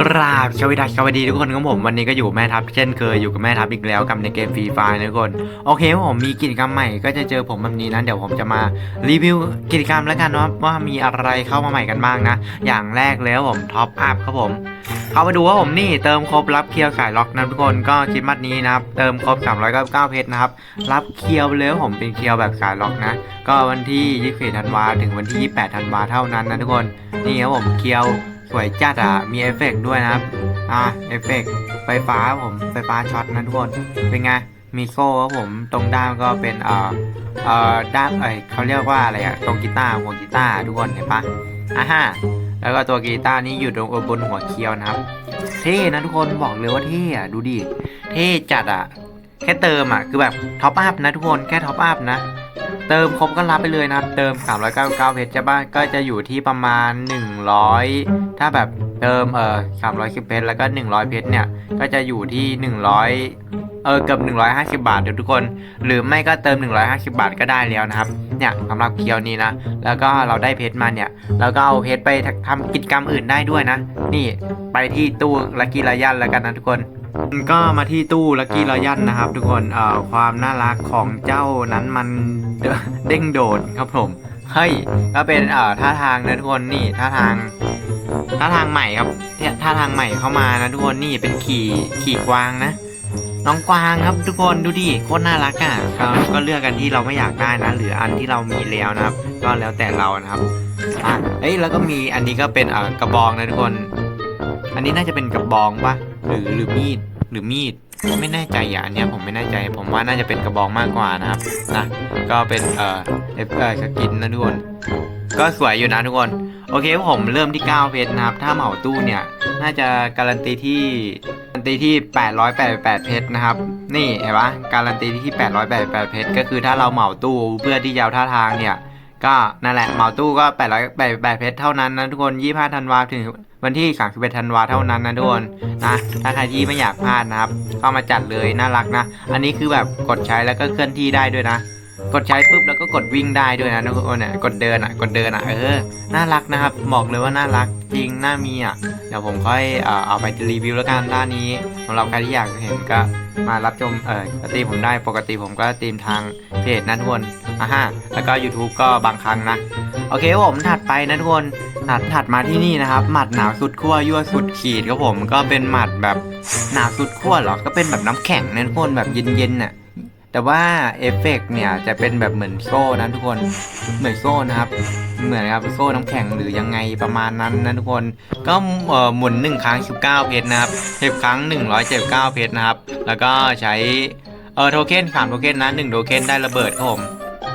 กราบสวัสดีสวัสดีทุกคนครับผมวันนี้ก็อยู่แม่ทัพเช่นเคยอยู่กับแม่ทัพอีกแล้วกับในเกมฟรีไฟนะทุกคนโอเคผมมีกิจกรรมใหม่ก็จะเจอผมแบบนี้นะเดี๋ยวผมจะมารีวิวกิจกรรมแล้วกันว่าว่ามีอะไรเข้ามาใหม่กันบ้างนะ อย่างแรกเลยครับผมท็อปอัพครับผมเข้ามาดูว่าผมนี่เติมครบรับเคียวสายล็อกนะทุกคนก็คลิปมัดนี้นะครับเติมครบ399เพชรนะครับรับเคียวเลยผมเป็นเคียวแบบสายล็อกนะ ก็วันที่24ธันวาถึงวันที่28ธันวาเท่านั้นนะทุกคนนี่ครับผมเคียว สวยจัดอะ มีเอฟเฟกด้วยนะครับ อะเอฟเฟกไฟฟ้าผมไฟฟ้าช็อตนะทุกคน เป็นไง มีโซ่ครับผม ตรงด้ามก็เป็นเอ่อเอ่อด้ามเอ้ยเขาเรียกว่าอะไรอะ ตรงกีตาร์หัวกีตาร์ทุกคนเห็นปะอะฮะแล้วก็ตัวกีตาร์นี้อยู่ตรงบนหัวเคียวนะครับ เท่นะทุกคนบอกเลยว่าเท่อะดูดิ เท่จัดอะ แค่เติมอะ คือแบบท็อปอัพนะทุกคน แค่ท็อปอัพนะเติมครบก็รับไปเลยนะครับ เติม 399 เพชรจะบ้างก็จะอยู่ที่ประมาณ 100 ถ้าแบบเติมเออ310เพชรแล้วก็100เพชรเนี่ย ก็จะอยู่ที่100เออเกือบ150บาทเดี๋ยวทุกคน หรือไม่ก็เติม150บาทก็ได้แล้วนะครับ เนี่ยสำหรับเคียวนี้นะ แล้วก็เราได้เพชรมาเนี่ยแล้วก็เอาเพชรไปทำกิจกรรมอื่นได้ด้วยนะ นี่ไปที่ตู้ลักกี้รยันแล้วกันนะทุกคนก็มาที่ตู้ลักกี้รยันนะครับ ทุกคนเอ่อความน่ารักของเจ้านั้นมันเด้งโดดครับผมเฮ้ยก็เป็นเอ่อท่าทางนะทุกคนนี่ท่าทาง ท่าทางใหม่ครับเนี่ยท่าทางใหม่เข้ามานะทุกคนนี่เป็นขี่ขี่กวางนะ น้องกวางครับ ทุกคนดูดิโคตรน่ารักอะก็ก็เลือกกันที่เราไม่อยากได้นะ หรืออันที่เรามีแล้วนะครับ ก็แล้วแต่เรานะครับอะเอ้ยแล้วก็มีอันนี้ก็เป็นอ่อกระบองนะทุกคน อันนี้น่าจะเป็นกระบองปะหรือหรือมีดหรือมีดไม่แน่ใจอะอันเนี้ยผมไม่แน่ใจ ผมว่าน่าจะเป็นกระบองมากกว่านะครับนะก็เป็นเอ่อเอฟเอ่อสกินนะทุกคน ก็สวยอยู่นะทุกคน โอเคผมเริ่มที่ 9 เพชรนะครับ ถ้าเหมาตู้เนี่ย น่าจะการันตีที่การันตีที่ 888 เพชรนะครับ นี่เห็นปะการันตีที่ 888 เพชรก็คือถ้าเราเหมาตู้เพื่อที่ยาวท่าทางเนี่ย ก็นั่นแหละเหมาตู้ก็ 888 เพชรเท่านั้นนะทุกคน 25 ธันวาถึงวันที่ 31 ธันวาเท่านั้นนะทุกคนนะถ้าใครที่ไม่อยากพลาดนะครับ เข้ามาจัดเลยน่ารักนะ อันนี้คือแบบกดใช้แล้วก็เคลื่อนที่ได้ด้วยนะ กดใช้ปุ๊บแล้วก็กดวิ่งได้ด้วยนะทุกคนเนี่ยกดเดินอะกดเดินอะเออน่ารักนะครับบอกเลยว่าน่ารักจริงน่ามีอะเดี๋ยวผมค่อยเอาไปรีวิวแล้วกันด้านนี้สำหรับใครที่อยากเห็นก็มารับชมเออตีมผมได้ปกติผมก็ตีมทางเพจนะทุกคนอะฮะแล้วก็ YouTube ก็บางครั้งนะ โอเคผมถัดไปนะทุกคนถัดถัดมาที่นี่นะครับ หมัดหนาวสุดขั้วยั่วสุดขีดครับผมก็เป็นหมัดแบบหนาวสุดขั้วหรอก็เป็นแบบน้ำแข็งนะทุกคนแบบเย็นๆน่ะ แต่ว่าเอฟเฟกต์เนี่ยจะเป็นแบบเหมือนโซ่นะทุกคน เหมือนโซ่นะครับ เหมือนครับโซ่น้ำแข็งหรือยังไงประมาณนั้นนะทุกคน ก็หมุนหนึ่งครั้ง 19 เพชรนะครับสิบครั้ง 179 เพชรนะครับ แล้วก็ใช้เออโทเค็นสามโทเค็นนะหนึ่งโทเค็นได้ระเบิดครับผม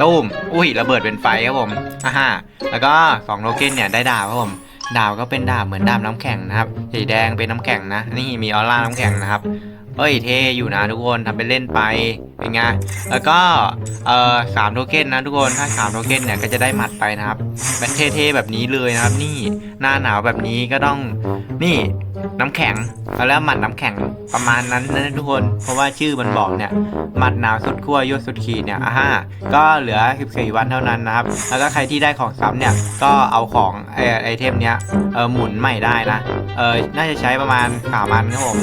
ตุ้ม อุ้ยระเบิดเป็นไฟครับผมอ่าฮะแล้วก็2โทเค็นเนี่ยได้ดาบครับผมดาวก็เป็นดาบเหมือนดาบน้ำแข็งนะครับสีแดงเป็นน้ำแข็งนะ นี่มีออร่าน้ำแข็งนะครับ เฮ้ยเท่อยู่นะทุกคนทำเป็นเล่นไปเป็นไงแล้วก็เอ่อสามโทเค็นนะทุกคนถ้าสามโทเค็นเนี่ยก็จะได้หมัดไปนะครับแบบเท่ๆแบบนี้เลยนะครับ นี่หน้าหนาวแบบนี้ก็ต้องนี่น้ำแข็งแล้วหมัดน้ำแข็งประมาณนั้นนะทุกคน เพราะว่าชื่อมันบอกเนี่ยหมัดหนาวสุดขั้วยั่วสุดขีดเนี่ยอ่าฮะก็เหลือ 14 วันเท่านั้นนะครับแล้วก็ใครที่ได้ของซ้ำเนี่ยก็เอาของไอไอเทมเนี้ยเออหมุนใหม่ได้นะเออน่าจะใช้ประมาณสามอันครับผม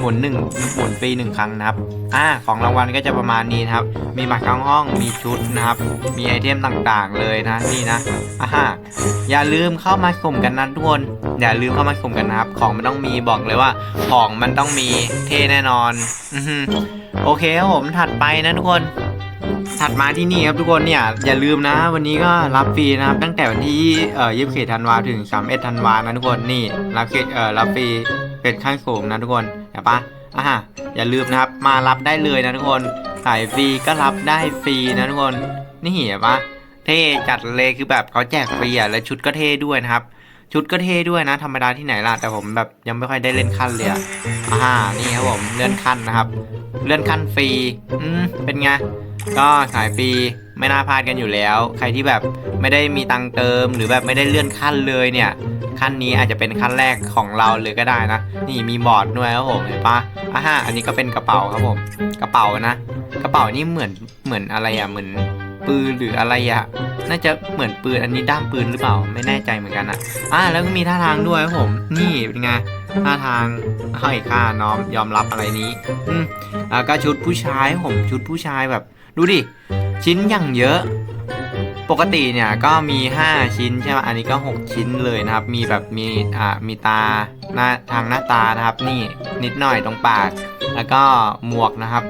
หมุนหนึ่งหมุนฟรีหนึ่งครั้งนะครับอ่าของรางวัลก็จะประมาณนี้นะครับ มีบัตรเข้าห้องมีชุดนะครับ มีไอเทมต่างๆเลยนะนี่นะอ่าฮะอย่าลืมเข้ามาสุ่มกันนะทุกคนอย่าลืมเข้ามาสุ่มกันนะครับ ของมันต้องมีบอกเลยว่าของมันต้องมีเท่แน่นอนอโอเคครับผมถัดไปนะทุกคนถัดมาที่นี่ครับทุกคนเนี่ยอย่าลืมนะ วันนี้ก็รับฟรีนะครับตั้งแต่วันที่เอ่อยี่สิบธันวาถึงสามเอ็ดธันวานะทุกคนนี่รับฟรีเอ่อรับฟรีเป็นขั้นสูงนะทุกคนเห็นปะอะอย่าลืมนะครับมารับได้เลยนะทุกคนสายฟรีก็รับได้ฟรีนะทุกคนนี่เห็นปะเท่จัดเลยคือแบบเขาแจกฟรีอะและชุดก็เท่ด้วยนะครับ ชุดก็เท่ด้วยนะ ธรรมดาที่ไหนล่ะ แต่ผมแบบยังไม่ค่อยได้เล่นขั้นเลยอะอ่านี่ครับผมเลื่อนขั้นนะครับ เลื่อนขั้นฟรี อืม เป็นไง ก็สายฟรีไม่น่าพลาดกันอยู่แล้ว ใครที่แบบไม่ได้มีตังค์เติม หรือแบบไม่ได้เลื่อนขั้นเลยเนี่ย ขั้นนี้อาจจะเป็นขั้นแรกของเราเลยก็ได้นะ นี่มีบอร์ดด้วยครับผมเห็นปะอ่าฮะอันนี้ก็เป็นกระเป๋าครับผม กระเป๋านะ กระเป๋านี่เหมือนเหมือนอะไรอะเหมือน ปืนหรืออะไรอะน่าจะเหมือนปืนอันนี้ด้ามปืนหรือเปล่าไม่แน่ใจเหมือนกันอะอ่าแล้วก็มีท่าทางด้วยครับผมนี่เป็นไงท่าทางให้ค่าน้อมยอมรับอะไรนี้อืมแล้วก็ชุดผู้ชายผมชุดผู้ชายแบบ ดูดิชิ้นอย่างเยอะปกติเนี่ยก็มี 5 ชิ้นใช่ไหมอันนี้ก็ 6 ชิ้นเลยนะครับ มีแบบมีอ่ามีตาหน้าทางหน้าตานะครับ นี่นิดหน่อยตรงปาก แล้วก็หมวกนะครับ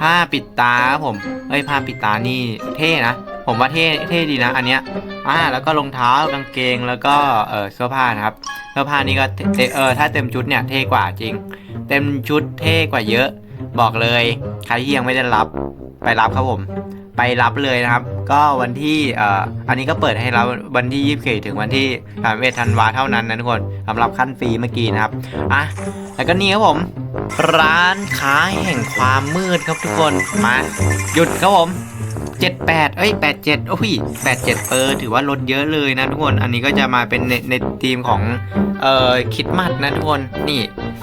ผ้าปิดตาครับผมเอ้ยผ้าปิดตานี่เท่นะ ผมว่าเท่เท่ดีนะ อันเนี้ยอ่าแล้วก็รองเท้ากางเกงแล้วก็เออเสื้อผ้านะครับเสื้อผ้านี่ก็เท่เออถ้าเต็มชุดเนี่ยเท่กว่าจริง เต็มชุดเท่กว่าเยอะ บอกเลยใครที่ยังไม่ได้รับ ไปรับครับผม ไปรับเลยนะครับ ก็วันที่อ่ออันนี้ก็เปิดให้รับวันที่24ถึงวันที่31ธันวาเท่านั้นนะทุกคนสำหรับขั้นฟรีเมื่อกี้นะครับอะแล้วก็นี่ครับผม ร้านค้าแห่งความมืดครับทุกคนมาหยุดครับผม78เอ้ย87โอ้ย87เออถือว่าลดเยอะเลยนะทุกคน อันนี้ก็จะมาเป็นในในทีมของเอ่อคิดมัดนะทุกคน นี่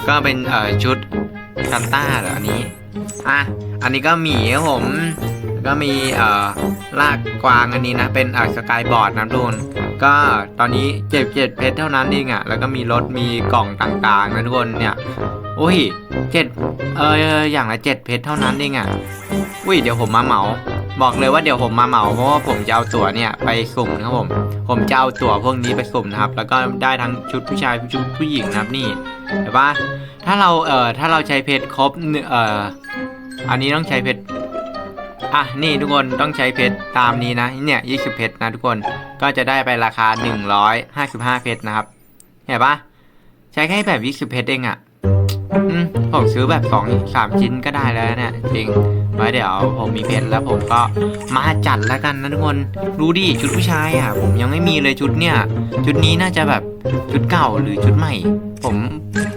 ก็เป็นเอ่อชุดซันต้าเหรออันนี้ อะ อันนี้ก็หมีครับผมก็มีเอ่อลากกวางอันนี้นะ เป็นอ่าสกายบอร์ดนะทุกคนก็ตอนนี้เจ็บเจ็ดเพชรเท่านั้นเองอะ่ะ แล้วก็มีรถมีกล่องต่างๆนะทุกคนเนี่ยอุ้ยเจ็ดเอออย่างละเจ็ดเพชรเท่านั้นเองอะ่ะอุ้ยเดี๋ยวผมมาเหมา บอกเลยว่าเดี๋ยวผมมาเหมาเพราะว่าผมจะเอาตั๋วเนี่ยไปสุ่มนะครับผม ผมจะเอาตั๋วพวกนี้ไปสุ่มนะครับ แล้วก็ได้ทั้งชุดผู้ชายชุดผู้หญิงนะครับนี่เห็นปะถ้าเราเอ่อถ้าเราใช้เพชรครบเอ่อ อันนี้ต้องใช้เพชร อะ นี่ทุกคนต้องใช้เพชรตามนี้นะ เนี่ย20เพชรนะทุกคน ก็จะได้ไปราคา155เพชรนะครับ เห็นปะใช้แค่แบบ20เพชรเองอะ่ะผมซื้อแบบสองสามชิ้นก็ได้แล้วเนี่ยจริงไว้เดี๋ยวผมมีเพชรแล้วผมก็มาจัดแล้วกันนะทุกคนดูดิชุดผู้ชายอะ ผมยังไม่มีเลยชุดเนี่ย ชุดนี้น่าจะแบบชุดเก่าหรือชุดใหม่ ผม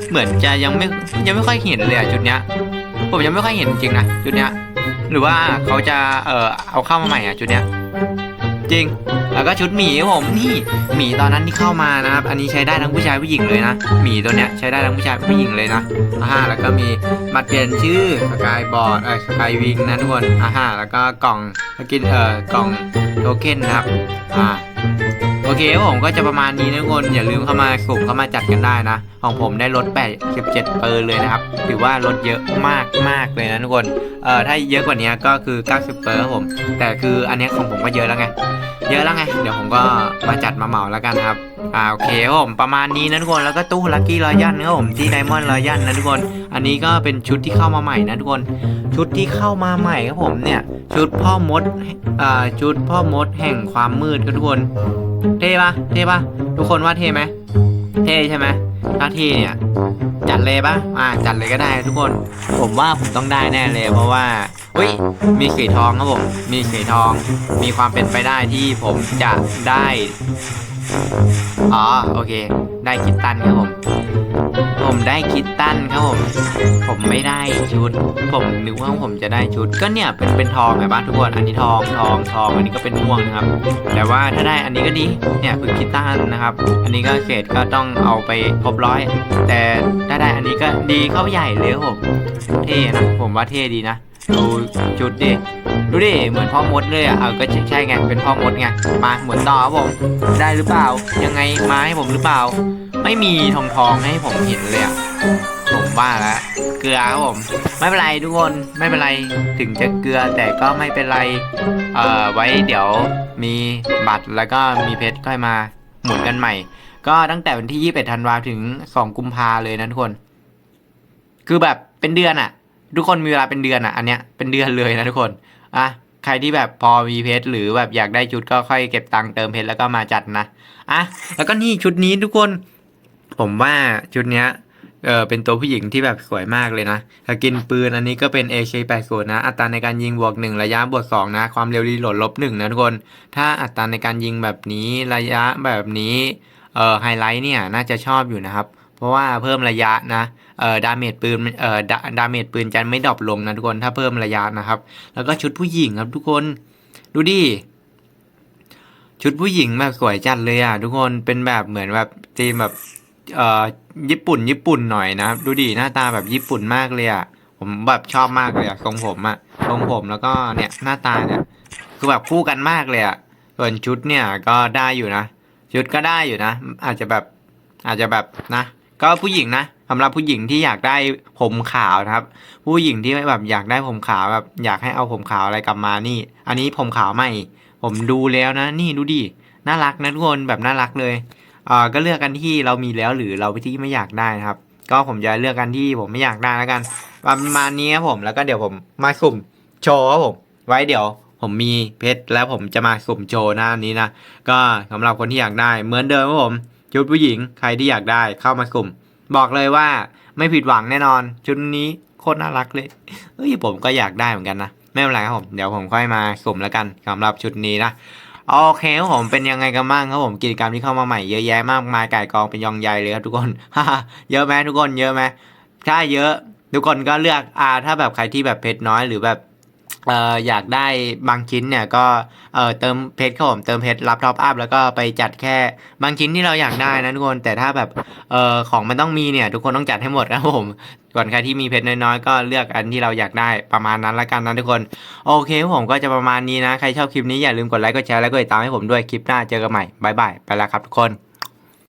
เหมือนจะยังไม่ยังไม่ค่อยเห็นเลยอะชุดเนี้ย ผมยังไม่ค่อยเห็นจริงนะชุดเนี้ยหรือว่าเขาจะเออเอาเข้ามาใหม่อะชุดเนี้ยจริง แล้วก็ชุดหมีผมนี่หมีตอนนั้นที่เข้ามานะครับ อันนี้ใช้ได้ทั้งผู้ชายผู้หญิงเลยนะหมีตัวเนี้ยใช้ได้ทั้งผู้ชายผู้หญิงเลยนะอ่าฮะแล้วก็มีบัตรเปลี่ยนชื่อสกายบอร์ดเออสกายวิงนะทุกคนอ่าฮะแล้วก็กล่องกินเอ่อกล่องโทเค็นนะครับอ่า โอเคผมก็จะประมาณนี้นะทุกคนอย่าลืมเข้ามาสุ่มเข้ามาจัดกันได้นะ ของผมได้ลด87เปอร์เลยนะครับถือว่าลดเยอะมากมากเลยนะทุกคนเอ่อถ้าเยอะกว่านี้ก็คือ 90เปอร์ครับผม แต่คืออันนี้ของผมก็เยอะแล้วไง เยอะแล้วไง เดี๋ยวผมก็มาจัดมาเหมาแล้วกันครับ อ่าโอเคครับผมประมาณนี้นะทุกคนแล้วก็ตู้ลัคกี้รอยันนะผมที่ไดมอนด์รอยันนะทุกคน อันนี้ก็เป็นชุดที่เข้ามาใหม่นะทุกคน ชุดที่เข้ามาใหม่ครับผมเนี่ย ชุดพ่อมดอ่าชุดพ่อมดแห่งความมืดครับทุกคน เท่ปะเท่ปะทุกคนว่าเท่ไหมเท่ใช่ไหมถ้าเท่เนี่ยจัดเลยปะอ่าจัดเลยก็ได้ทุกคน ผมว่าผมต้องได้แน่เลยเพราะว่า อุ้ยมีสีทองครับผม มีสีทอง มีความเป็นไปได้ที่ผมจะได้ อ๋อ โอเค ได้คิดตันครับผม ผมได้คิดตันครับผม ผมไม่ได้ชุด ผมนึกว่าผมจะได้ชุด ก็เนี่ยเป็นเป็นทองไงบ้านทุกคน อันนี้ทองทองทอง อันนี้ก็เป็นม่วงนะครับ แต่ว่าถ้าได้อันนี้ก็ดี เนี่ยคือคิดตันนะครับ อันนี้ก็เกรดก็ต้องเอาไปครบร้อย แต่ถ้าได้อันนี้ก็ดีเข้าใหญ่เลยครับผม เท่นะ ผมว่าเท่ดีนะ ดูชุดดิดูดิเหมือนพ่อมดเลยอะเออก็ใช่ใช่ไงเป็นพ่อมดไงมาหมุนต่อครับผมได้หรือเปล่า ยังไงมาให้ผมหรือเปล่า ไม่มีทองทองให้ผมเห็นเลยอะผมว่าแล้วเกลือครับผม ไม่เป็นไรทุกคนไม่เป็นไรถึงจะเกลือแต่ก็ไม่เป็นไรเอ่อไว้เดี๋ยวมีบัตรแล้วก็มีเพชรค่อยมาหมุนกันใหม่ ก็ตั้งแต่วันที่ 21 ธันวาถึง 2 กุมภาเลยนะทุกคน คือแบบเป็นเดือนอะ ทุกคนมีเวลาเป็นเดือนอะ อันเนี้ยเป็นเดือนเลยนะทุกคนอะใครที่แบบพอมีเพชรหรือแบบอยากได้ชุดก็ค่อยเก็บตังค์เติมเพชรแล้วก็มาจัดนะอะแล้วก็นี่ชุดนี้ทุกคน ผมว่าชุดเนี้ยเออเป็นตัวผู้หญิงที่แบบสวยมากเลยนะสกินปืนอันนี้ก็เป็น AK80 นะ อัตราในการยิงบวก 1 ระยะบวก 2 นะ ความเร็วรีโหลดลบ1นะทุกคน ถ้าอัตราในการยิงแบบนี้ระยะแบบนี้ เออไฮไลท์เนี่ยน่าจะชอบอยู่นะครับ เพราะว่าเพิ่มระยะนะเอ่อดาเมจปืนเอ่อดาดาเมจปืนจะไม่ดรอปลงนะทุกคนถ้าเพิ่มระยะนะครับ แล้วก็ชุดผู้หญิงครับทุกคนดูดิชุดผู้หญิงแบบสวยจัดเลยอะทุกคนเป็นแบบเหมือนแบบธีมแบบเอ่อญี่ปุ่น ญี่ปุ่นหน่อยนะครับดูดิหน้าตาแบบญี่ปุ่นมากเลยอะผมแบบชอบมากเลยอะทรงผมอะทรงผมแล้วก็เนี่ยหน้าตาเนี่ยคือแบบคู่กันมากเลยอะส่วนชุดเนี่ยก็ได้อยู่นะ ชุดก็ได้อยู่นะ อาจจะแบบอาจจะแบบนะ ก็ผู้หญิงนะสำหรับผู้หญิงที่อยากได้ผมขาวนะครับ ผู้หญิงที่แบบอยากได้ผมขาวแบบอยากให้เอาผมขาวอะไรกลับมานี่ อันนี้ผมขาวใหม่ ผมดูแล้วนะ นี่ดูดิน่ารักนะทุกคนแบบน่ารักเลยอ่าก็เลือกกันที่เรามีแล้วหรือเราที่ไม่อยากได้นะครับ ก็ผมจะเลือกกันที่ผมไม่อยากได้แล้วกันประมาณนี้ครับผมแล้วก็เดี๋ยวผมมาสุ่มโชว์ครับผมไว้เดี๋ยวผมมีเพชรแล้วผมจะมาสุ่มโชว์หน้านี้นะ ก็สำหรับคนที่อยากได้เหมือนเดิมครับผม ชุดผู้หญิงใครที่อยากได้เข้ามาสุ่ม บอกเลยว่าไม่ผิดหวังแน่นอน ชุดนี้โคตรน่ารักเลยเอ้ยผมก็อยากได้เหมือนกันนะไม่เป็นไรครับผมเดี๋ยวผมค่อยมาสุ่มแล้วกันสำหรับชุดนี้นะโอเคครับผมเป็นยังไงกันบ้างครับผมกิจกรรมที่เข้ามาใหม่เยอะแยะมากมายไก่ายกองเป็นยองใหญ่เลยครับทุกคนเยอะไหมทุกคนเยอะไหมถ้าเยอะทุกคนก็เลือกอ่าถ้าแบบใครที่แบบเพชรน้อยหรือแบบ เอ่ออยากได้บางชิ้นเนี่ยก็เอ่อเติมเพชรครับผมเติมเพชรรับท็อปอัพแล้วก็ไปจัดแค่บางชิ้นที่เราอยากได้นะทุกคน แต่ถ้าแบบเอ่อของมันต้องมีเนี่ย ทุกคนต้องจัดให้หมดนะครับผมก่อนใครที่มีเพชรน้อยๆก็เลือกอันที่เราอยากได้ประมาณนั้นละกันนะทุกคน โอเคครับผมก็จะประมาณนี้นะ ใครชอบคลิปนี้อย่าลืมกดไลค์กดแชร์และกดติดตามให้ผมด้วยคลิปหน้าเจอกันใหม่บายบายไปแล้วครับทุกคน